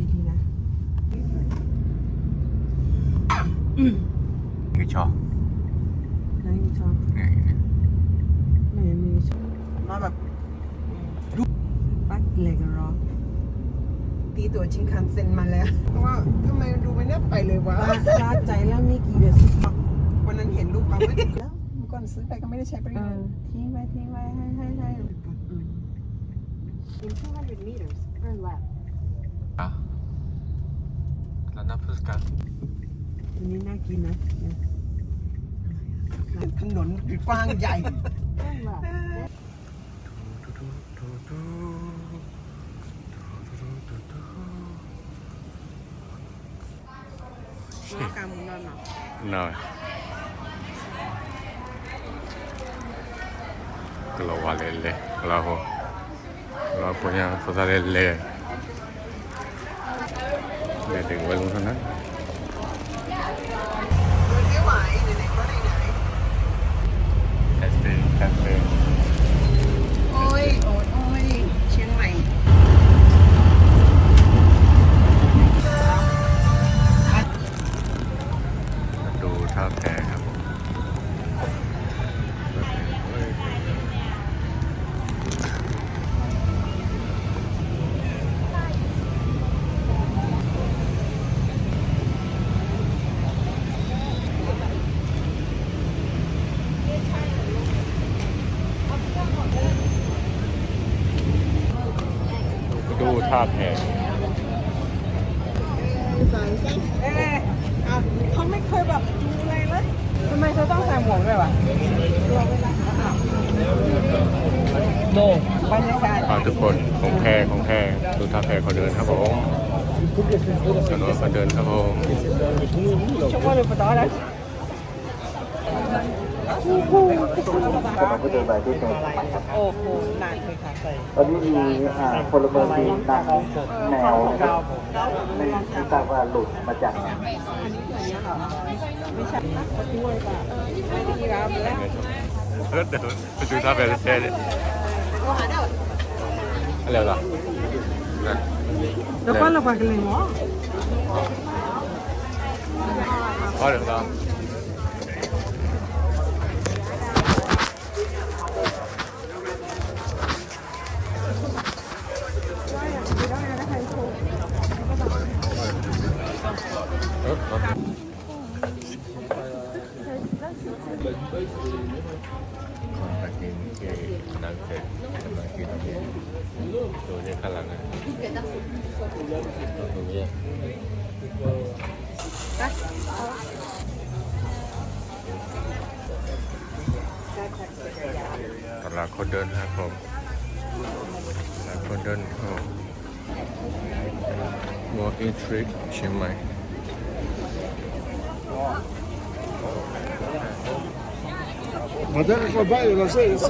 ดีๆนะ người cho นายชอบ này này. ไม่มีชอบมาแบบปักเล็กรอตีตัวชิงคันเซ็นมาแล้วเพราะว่าทำไมดูไม่น่าไปเลยวะลาใจแล้วมีกี่เดือนสุดวันนั้นเห็นรูปเอาไว้แล้วเมื่อก่อนซื้อไปก็ไม่ได้ใช้ประโยชน์ทิ้งไว้ทิ้งไว้ให้ให้ให้ In 200 meters, turn left. À là nó phức cả อันนี้น่ากินนะถนนกว้างใหญ่ Turn left. กามุนอนอะ rồi keluar lele kalau kalau punya pasal me tengo el uno. ดูท่าแพสายสิเอ๊ะอะเขาไม่เคยแบบดูอะไรเลยทำไมเขาต้องใส่หมวกด้วยวะโน่บรรยากาศอ่าทุกคนของแพของแพดูท่าแพเขาเดินครับผมถนนเขาเดินครับผมช่วงวันหยุดปะตอนะ กำลังจะเดินไปที่ตรงโอ้โหนานเลยค่ะใส่ตอนนี้มีอ่าพลเมืองดีนำแนวนะครับไม่ไม่ทราบว่าหลุดมาจากไหนไม่ใช่เขาด้วยป่ะไม่ได้กีฬาไปแล้วเดินไปดูท่าแพเท่เลยอะไรล่ะแล้วก็เราไปกันเลยเนาะพอเดี๋ยวเรา เออเอาก่อนไปกินที่นันเสร็จจะมากินตรงนี้ดูที่ข้างหลังนะตรงนี้ตลาดคนเดินครับผมตลาดคนเดินครับ Walking Street เชียงใหม่ בדרך לבית לזה יש...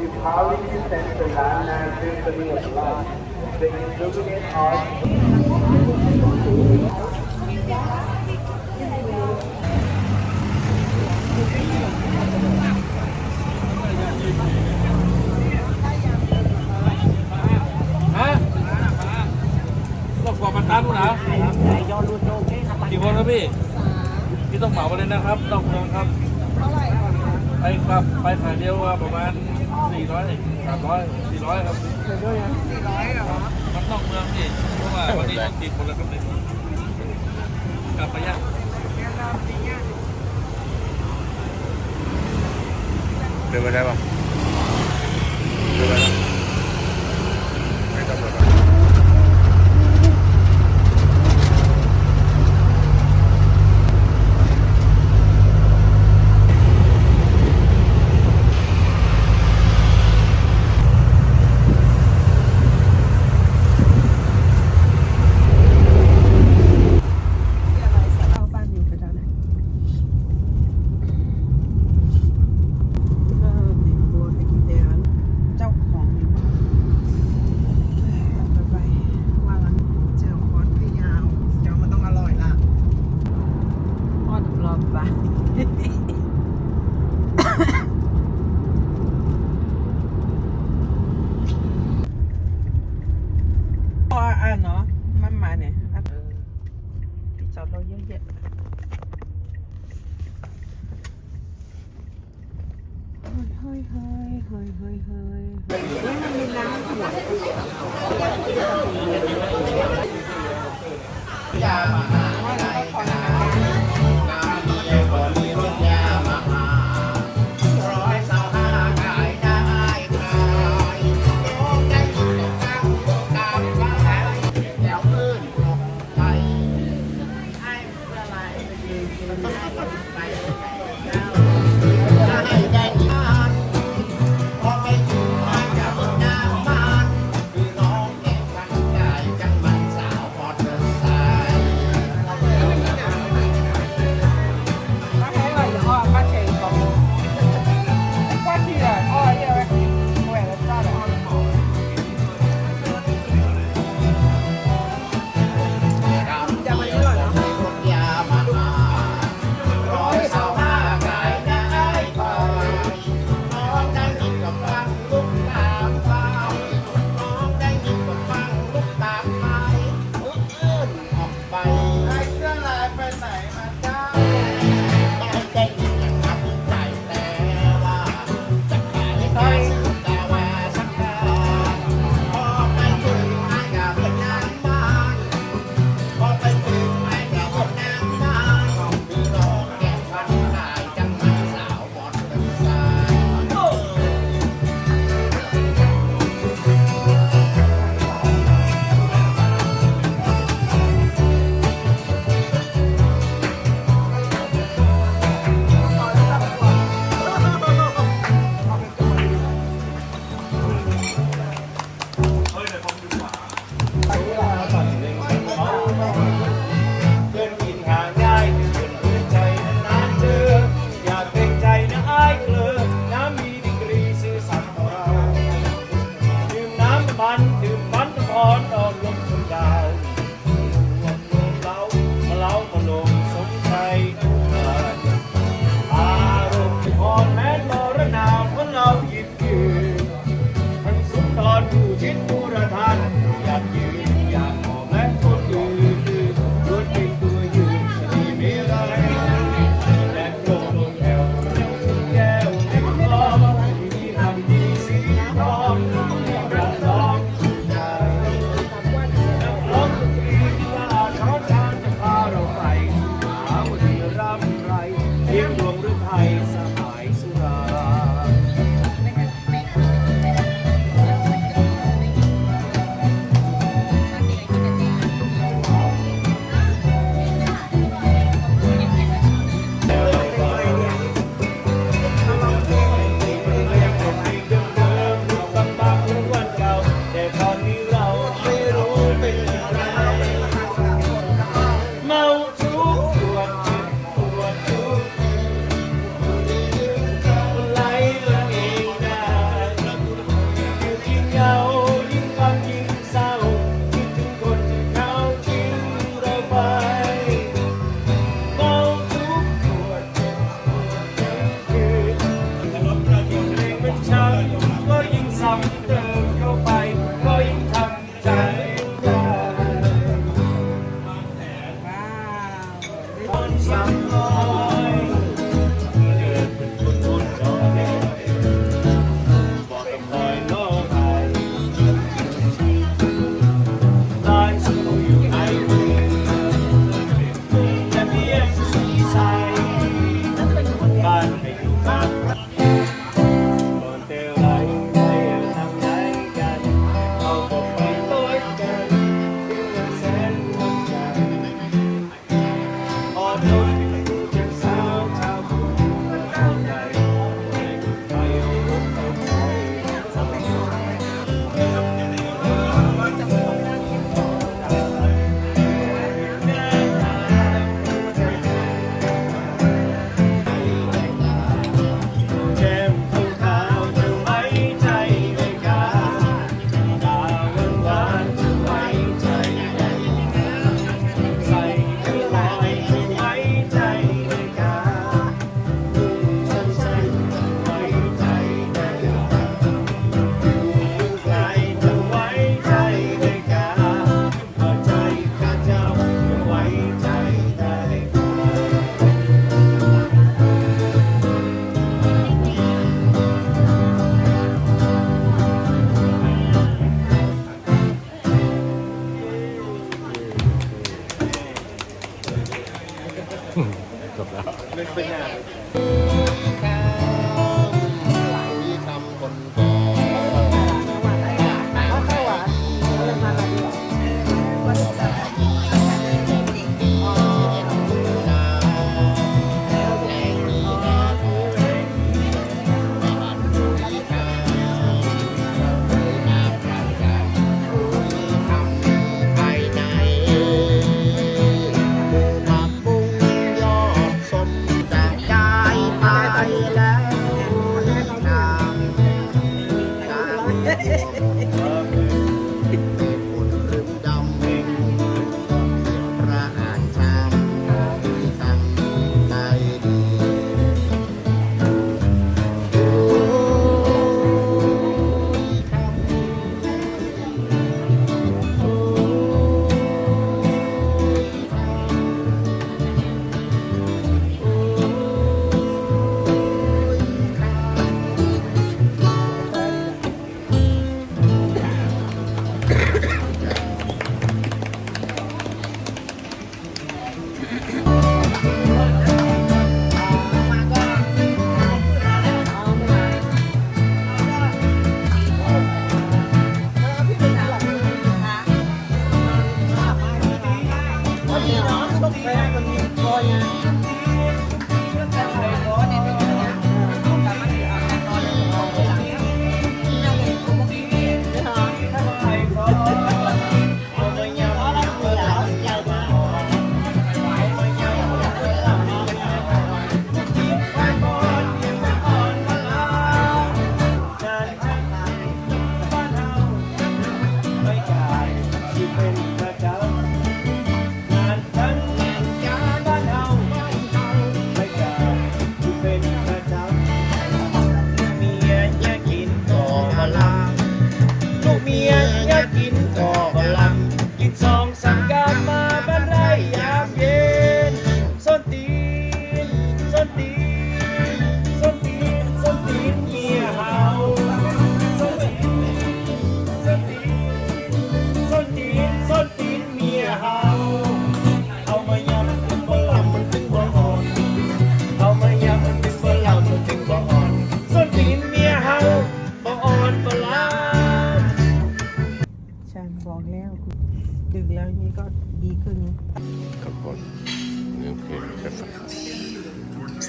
विभाग की central land and सभी अपना my municipality is housing the central land and density of land. The illuminate art ต้องกว่ามันตามดูนะกี่คนครับพี่พี่ต้องเหมาไปเลยนะครับนอกเมืองครับไปครับไปขายเดียวประมาณ400 300 400 ครับ สี่ร้อยเหรอมันนอกเมืองพี่เพราะว่าวันนี้ต้องติดคนละครับเลยกลับไปยังเดินไปได้ปะ เ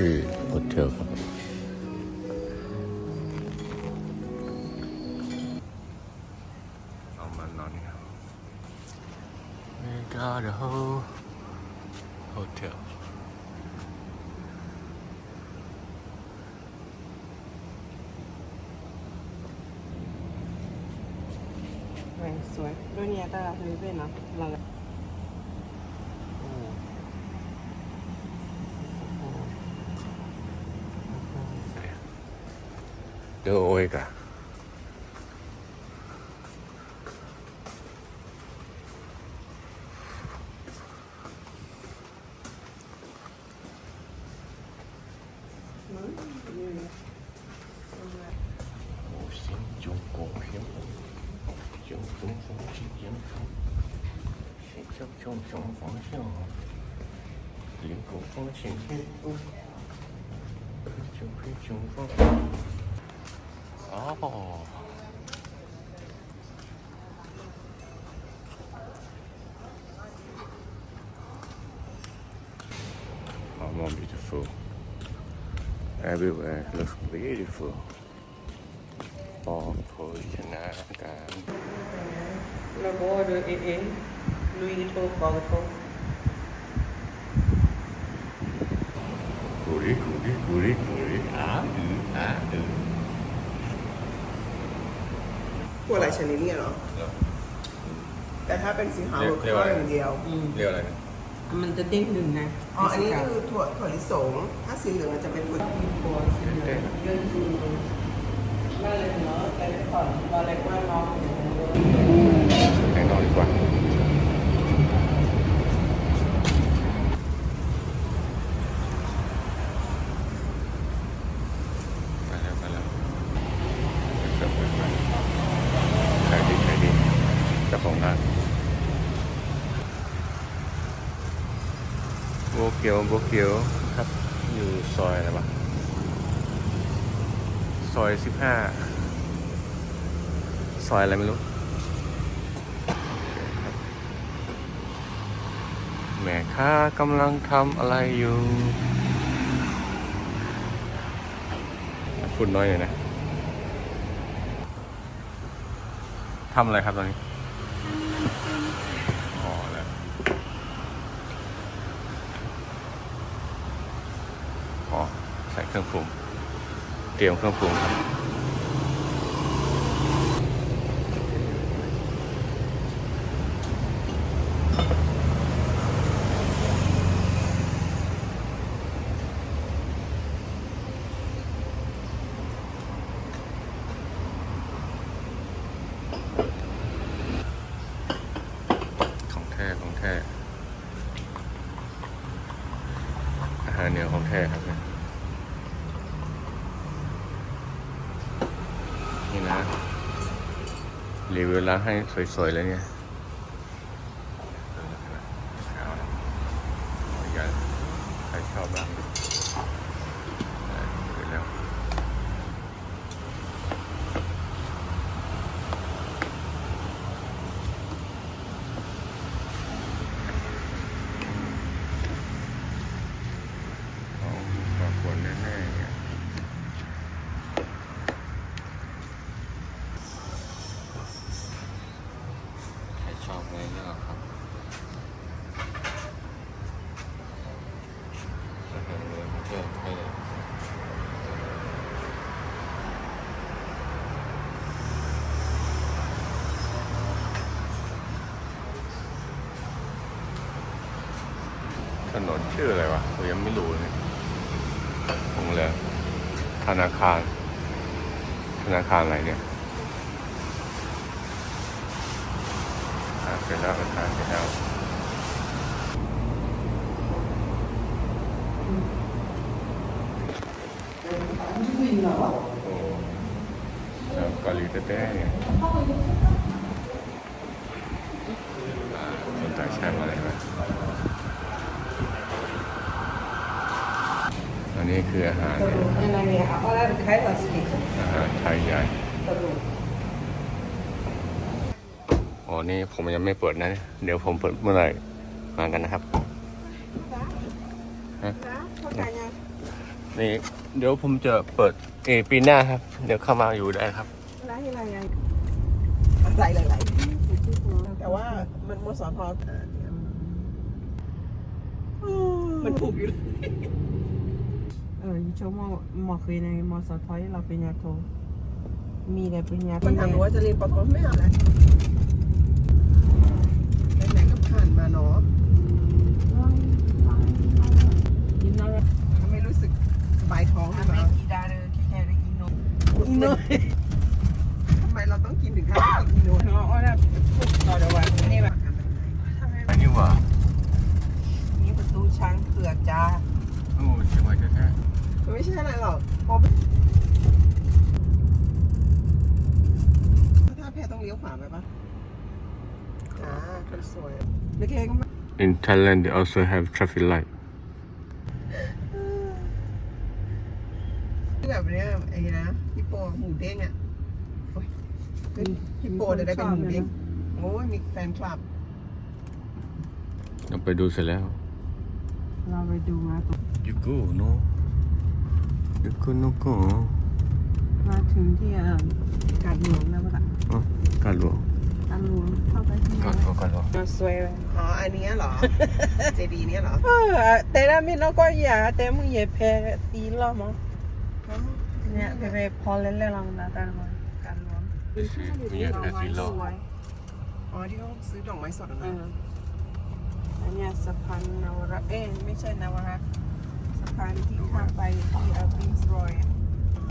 ที่ เดี๋ย Everywhere looks beautiful. ปอโภชนาการเราก็เดินเองเองลุยกระโถปอกระโถกุริกุริกุริกุริอาอืออาอือพวกอะไรชนิดนี้เหรอ แต่ถ้าเป็นสีขาวก็อย่างเดียว เรียกอะไรนะ มันจะเด้งดึงนะอ๋อ อันนี้คือถั่วถั่วลิสง ถ้าสีเหลืองมันจะเป็นถั่วถั่วสีเหลืองเดินดูนั่นเลยเนาะแต่ก่อนตอนแรกว่าน้องให้นอนดีกว่าไปแล้วไปแล้วเกือบไปแล้วขายดีขายดีเจ้าของร้านโบ เกียวโบเกียวครับ อยู่ซอยอะไรวะซอยสิบห้าซอยอะไรไม่รู้แม่ค้ากำลังทำอะไรอยู่พูดน้อยหน่อยนะทำอะไรครับตอนนี้ เครื่องปรุง เตรียมเครื่องปรุงครับ ร้านให้สวยๆเลยเนี่ยเอาละขออนุญาตใครชอบบ้างได้เสร็จแล้ว เอาปลาขวนแน่ๆเนี่ยใครชอบไงก็เอาครับอาหารเมืองประเทศไทยถนนชื่ออะไรวะผม ยังไม่รู้เลยคงเลยธนาคาร ธนาคารอะไรเนี่ยอ่าเสร็จแล้วอาคารเสร็จแล้วโอ้แบบเกาหลีแท้ๆเนี่ยอ่าคนต่างชาติมาอะไรไหมอั นนี้คืออาหารเนี่ย En dan weer alle kruidarstik. อาหารไทยใหญ่ อ๋อ นี่ผมยังไม่เปิดนะ เดี๋ยวผมเปิดเมื่อไหร่มากันนะครับ นี่ เดี๋ยวผมจะเปิดเออปีหน้าครับ เดี๋ยวเข้ามาอยู่ได้ครับอะไรอะไรอะไรอะไรแต่ว่ามันมสทมันถูกอยู่ เออชั่วโมงหมอเคยในมสทเราเป็นยาโท มีแต่ปริญญาปัญหาหนูว่าจะเรียนปโทไม่เอาแล้วไหนๆก็ผ่านมาเนาะไม่รู้สึกสบายท้องใช่ไหมกีดาเลยแค่ได้กินนมกินนมทำไมเราต้องกินถึงขั้นกินนมเราเอาแบบต่อเดี๋ยววันนี้แบบอันนี้ว่านี่ประตูช้างเผือกจ้าโอ้ เชียงใหม่แท้มันไม่ใช่อะไรหรอกพอถ้าแพรต้องเลี้ยวขวาไหมปะจ้าคนสวยแล้วแกก็ไม่ ๆ In Thailand they also have traffic light แบบเนี้ยไอ้นะฮิปโปหมูเด้งอะโอ๊ยฮิปโปจะได้เป็นหมูเด้งโอ้ยมีแฟนคลับ เราไปดูเสร็จแล้ว เราไปดูมาตั ว You go no You go no go มาถึงที่อะการหลวงแล้วปะอ๋อการหลวงการหลวงเข้าไปที่การหลวงการหลวงมาสวยเลยอ๋ออันเนี้ยเหรอ เจดีย์เนี้ยเหรอแต่ละมีน้องก็อย่าแต่มึงอย่าแพ้ตีล้อมั้งเนี่ยไปไปพอเล่นเล่นลองนะการหลวงการหลวงมีอะไรสีโลอ๋อที่เขาซื้อดอกไม้สดนะอันเนี้ยสะพานนวรัตน์เอ้ยไม่ใช่นวรัตน์ สะพานที่ข้ามไปที่เออร์บินส์รอย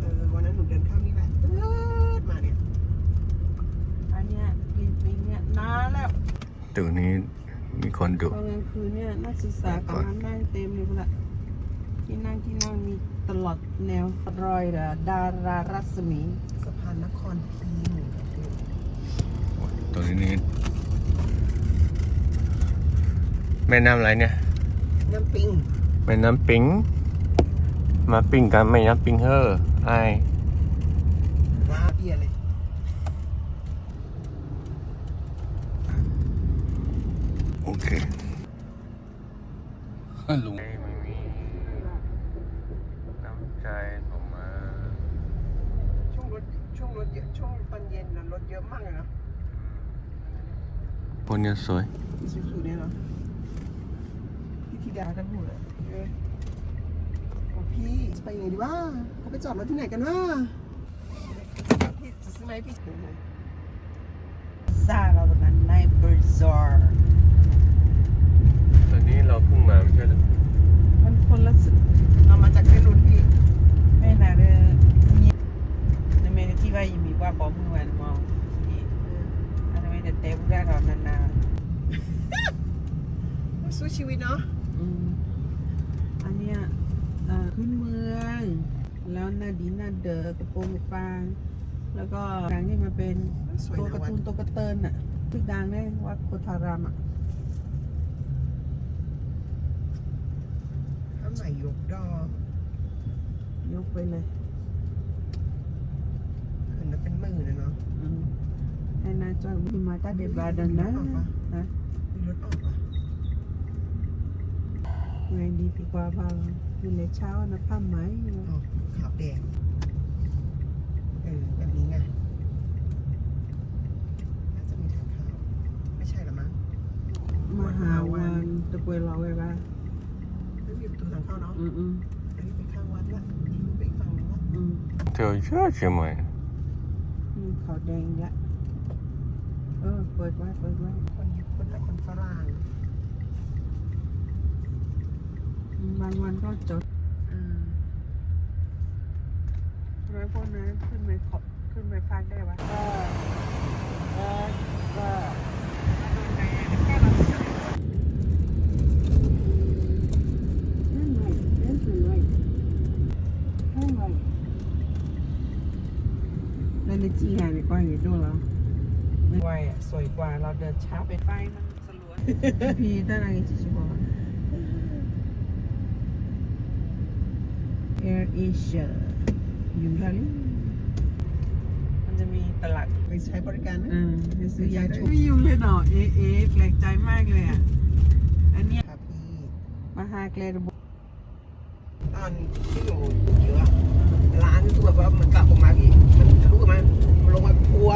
เออวันนั้นหนูเดินข้ามนี่แหละเอิ้นมาเนี่ย อันเนี้ยปีนปีเนี่ยนานแล้วตึกนี้มีคนดุ ตอนกลางคืนเนี่ยนักศึกษากำลังนั่งเต็มเลยละที่นั่งที่นั่งมีตลอดแนวรอยดารารัศมีสะพานนครพีหนึ่งตรงนี้นี่แม่น้ำอะไรเนี่ย น้ำปิง แม่น้ำปิงมาปิงกันแม่น้ำปิงเฮอไอายว้าเบียเลยโอเคลุงไม่มีน้ำใจผมมาช่วงรถช่วงรถเยอะช่วงตอนเย็นนะรถเยอะมากเลยนะคนเนี้ยสวยสุดๆเนี่ยเนาะ พี่ธิดาทั้งหมดเลยเออโอเคพี่จะไปยังไงดีวะเขาไปจอดรถที่ไหนกันวะพี่จะซื้อไหมพี่ซาเราวันนั้นในเบอร์ซอร์ ตอนนี้เราเพิ่งมาไม่ใช่เหรอ มันคนละสเรามาจากเส้นรุ่นพี่แม่นาเรมีในเมนที่ว่ายังมีว่าบอมเมื่อวานมองที่อันนั้นไม่ได้เต็มได้หรอกนานๆสู้ชีวิตเนาะอันเนี้ยเอ่อขึ้นเมือง แล้วนาดีนาเดอ กระโปรงกระปาง แล้วก็ดังที่มันเป็นตัวการ์ตูนตัวกระเตินอะที่ดังเนี่ยว่าโคทารามอะถ้าใหม่ยกดอยกไปเลยคืนละเป็นหมื่นเลยเนาะไอ้นายจอยมีมาตาเดบาดันนะฮะมีรถออกปะไงดีดีกว่าเปล่ามีเลยเช้านะผ้าไหมออกขาวแดงเออแบบนี้ไง น่าจะมีทางเข้าไม่ใช่หรอมั้ง มหาวันตะกวยเราไว้ปะไม่มีประตูทางเข้าเนาะอืมอืมอันนี้ไปข้างวัดละอันนี้ไปอีกฝั่งนึงละอืมเธอเชื่อใช่ไหมอืมขาวแดงละเออ เปิดไว้ เปิดไว้คนญี่ปุ่นและคนฝรั่งอืมบางวันก็จดอืมร้อยพวกนั้นขึ้นไปขอบขึ้นไปพักได้ปะก็ก็ก็ แล้วในจีหาในกว้างอยู่ด้วยเหรอไม่ไหวอะ ส วยกว่าเราเดินช้าไปไฟมันสลัวพี่ได้อะไรจิชิบอก Air Asia อยู่ทะเลมันจะมีตลาดไปใช้บริการนะเออไปซื้อยาชุบไม่อยู่เลยเนาะเอ๊ะเอ๊ะแปลกใจมากเลยอะ อันเนี้ยครับพี่มาหาเกลระบุตอนที่หนูเยอะร้านคือแบบว่าเหมือนกลับออกมาพี่มันทะลุออกมามันลงมาครัว